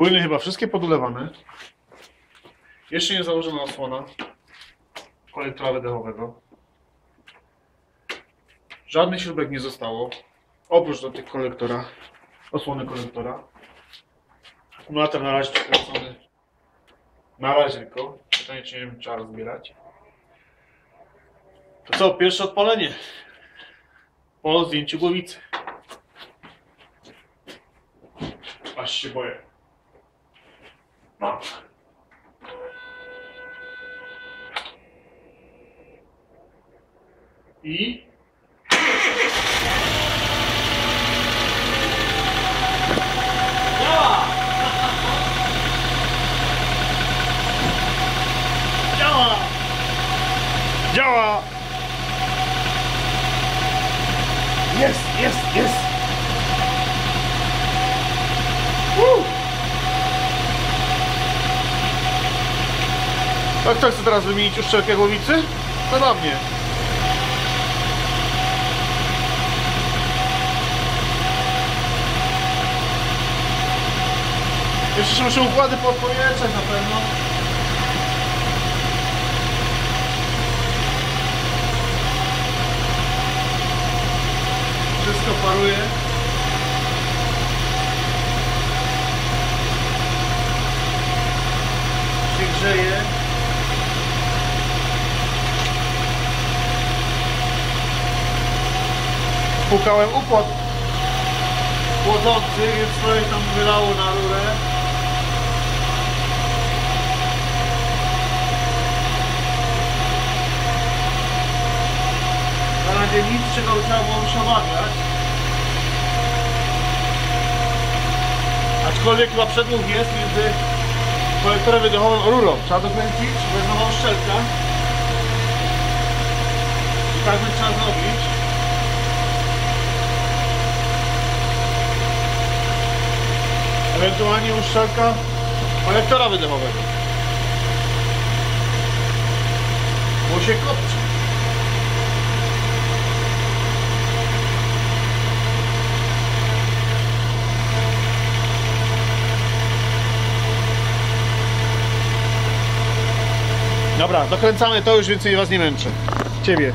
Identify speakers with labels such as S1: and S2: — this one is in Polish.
S1: Płyny chyba wszystkie podulewane. Jeszcze nie założona osłona kolektora wydechowego. Żadnych śrubek nie zostało. Oprócz do tych kolektora, osłony kolektora. Akumulator na razie przekręcony. Na razie tylko. Koniecznie nie wiem, trzeba rozbierać. To co, pierwsze odpalenie. Po zdjęciu głowicy. Aż się boję. No. I
S2: Działa!
S1: działa! Działa! Jest, jest, jest! Woo! A kto chce teraz wymienić uszczelkę głowicy? To na mnie. Jeszcze muszę układy podpowieczać na pewno. Wszystko paruje. Się grzeje. Pukałem układ chłodzący, więc trochę tam wylało na rurę. Na razie nic, czego trzeba było już. Aczkolwiek chyba przedłuch jest między kolektorem wydechowym rurą. Trzeba dokręcić, bo jest nowa uszczelka. I tak by trzeba zrobić. Ewentualnie uszczelka kolektora wydechowego. Bo się kopci. Dobra, dokręcamy to, już więcej was nie męczę. Ciebie.